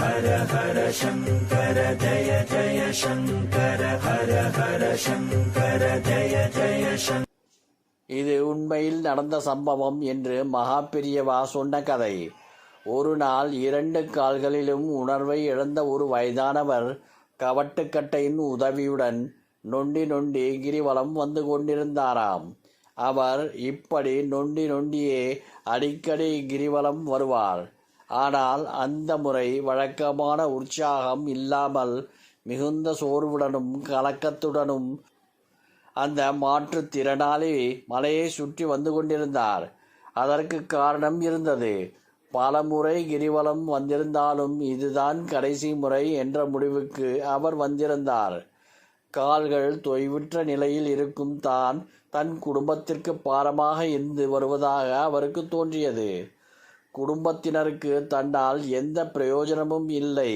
ஹர ஹர சங்கர ஜய ஜய சங்கர ஹர ஹர சங்கர ஜய ஜய சங்கர இது உண்மையில் நடந்த சம்பவம் என்று மகா பெரியவா சொன்ன கதை. ஒரு நாள் இரண்டு கால்களிலும் உணர்வை இழந்த ஒரு வயதானவர் கவட்டுக்கட்டையின் உதவியுடன் நொண்டி நொண்டி கிரிவலம் வந்து கொண்டிருந்தாராம். அவர் இப்படி நொண்டி நொண்டியே அடிக்கடி கிரிவலம் வருவார். ஆனால் அந்த முறை வழக்கமான உற்சாகம் இல்லாமல் மிகுந்த சோர்வுடனும் கலக்கத்துடனும் அந்த மாற்றுத்திறனாளி மலையை சுற்றி வந்து கொண்டிருந்தார். அதற்கு காரணம் இருந்தது. பல முறை கிரிவலம் வந்திருந்தாலும் இதுதான் கடைசி முறை என்ற முடிவுக்கு அவர் வந்திருந்தார். கால்கள் தொய்வுற்ற நிலையில் இருக்கும் தான் தன் குடும்பத்திற்கு பாரமாக இருந்து வருவதாக அவருக்கு தோன்றியது. குடும்பத்தினருக்கு தன்னால் எந்த பிரயோஜனமும் இல்லை.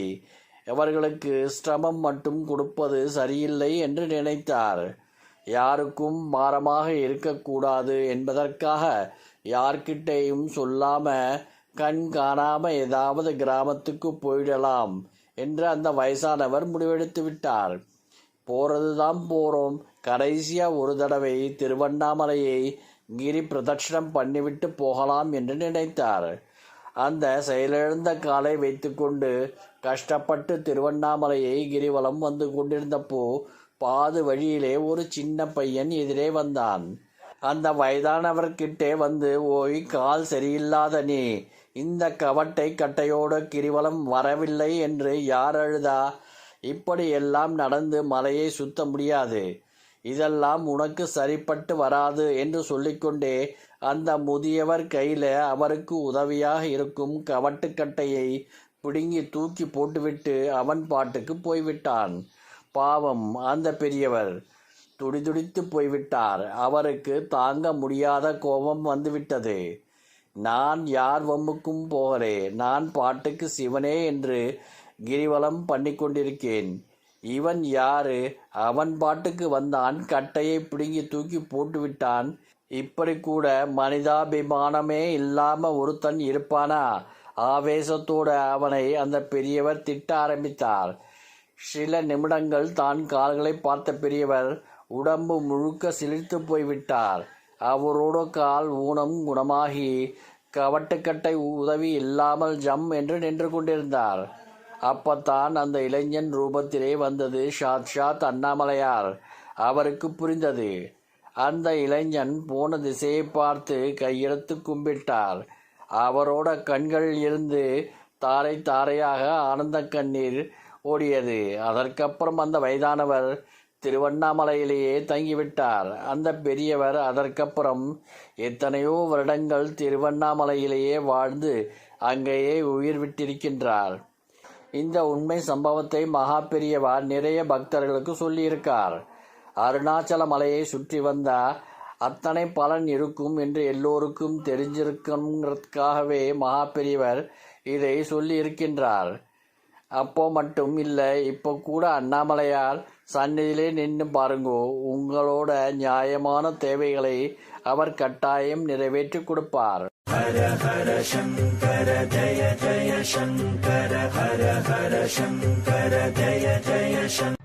அவர்களுக்கு சிரமம் மட்டும் கொடுப்பது சரியில்லை என்று நினைத்தார். யாருக்கும் பாரமாக இருக்கக்கூடாது என்பதற்காக யார்கிட்டையும் சொல்லாம கண் காணாம ஏதாவது கிராமத்துக்கு போயிடலாம் என்று அந்த வயசானவர் முடிவெடுத்து விட்டார். போறதுதான் போறோம். கடைசியா ஒரு தடவை திருவண்ணாமலையை கிரி பிரதட்சணம் பண்ணிவிட்டு போகலாம் என்று நினைத்தார். அந்த செயலிழந்த காலை வைத்துக்கொண்டு கஷ்டப்பட்டு திருவண்ணாமலையை கிரிவலம் வந்து கொண்டிருந்தப்போ பாது வழியிலே ஒரு சின்ன பையன் எதிரே வந்தான். அந்த வயதானவர்கிட்டே வந்து ஓய் கால் சரியில்லாத நீ இந்த கவட்டை கட்டையோடு கிரிவலம் வரவில்லை என்று யார் அழுதா? இப்படியெல்லாம் நடந்து மலையை சுத்த முடியாது. இதெல்லாம் உனக்கு சரிப்பட்டு வராது என்று சொல்லிக்கொண்டே அந்த முதியவர் கையில அவருக்கு உதவியாக இருக்கும் கவட்டுக்கட்டையை பிடுங்கி தூக்கி போட்டுவிட்டு அவன் பாட்டுக்கு போய்விட்டான். பாவம் அந்த பெரியவர். துடிதுடித்து போய்விட்டார். அவருக்கு தாங்க முடியாத கோபம் வந்துவிட்டது. நான் யார் வம்புக்கும் போகிறேன் நான் பாட்டுக்கு சிவனே என்று கிரிவலம் பண்ணி கொண்டிருக்கேன் இவன் யாரு? அவன் பாட்டுக்கு வந்தான் கட்டையை பிடுங்கி தூக்கி போட்டு விட்டான். இப்படி கூட மனிதாபிமானமே இல்லாம ஒருத்தன் இருப்பானா? ஆவேசத்தோட அவனை அந்த பெரியவர் திட்ட ஆரம்பித்தார். சில நிமிடங்கள் தான் கால்களை பார்த்த பெரியவர் உடம்பு முழுக்க சிலிர்த்து போய்விட்டார். அவரோட கால் ஊனம் குணமாகி கவட்டுக்கட்டை உதவி இல்லாமல் ஜம் என்று நின்று கொண்டிருந்தார். அப்பத்தான் அந்த இளைஞன் ரூபத்திலே வந்தது ஷாத்ஷாத் அண்ணாமலையார். அவருக்கு புரிந்தது. அந்த இளைஞன் போன திசையை பார்த்து கையெடுத்து கும்பிட்டார். அவரோட கண்கள் இருந்து தாரை தாரையாக ஆனந்த கண்ணீர் ஓடியது. அதற்கப்புறம் அந்த வயதானவர் திருவண்ணாமலையிலேயே தங்கிவிட்டார். அந்த பெரியவர் அதற்கப்புறம் எத்தனையோ வருடங்கள் திருவண்ணாமலையிலேயே வாழ்ந்து அங்கேயே உயிர் விட்டிருக்கின்றார். இந்த உண்மை சம்பவத்தை மகா பெரியவா நிறைய பக்தர்களுக்கு சொல்லியிருக்கார். அருணாச்சல மலையை சுற்றி வந்த அத்தனை பலன் இருக்கும் என்று எல்லோருக்கும் தெரிஞ்சிருக்குங்கிறதுக்காகவே மகா பெரியவர் இதை சொல்லியிருக்கின்றார். அப்போ மட்டும் இல்லை இப்போ கூட அண்ணாமலையார் சந்நிதியிலே நின்று பாருங்கோ உங்களோட நியாயமான தேவைகளை அவர் கட்டாயம் நிறைவேற்றி கொடுப்பார். हर हर शङ्कर जय जय शङ्कर हर हर शङ्कर जय जय शङ्कर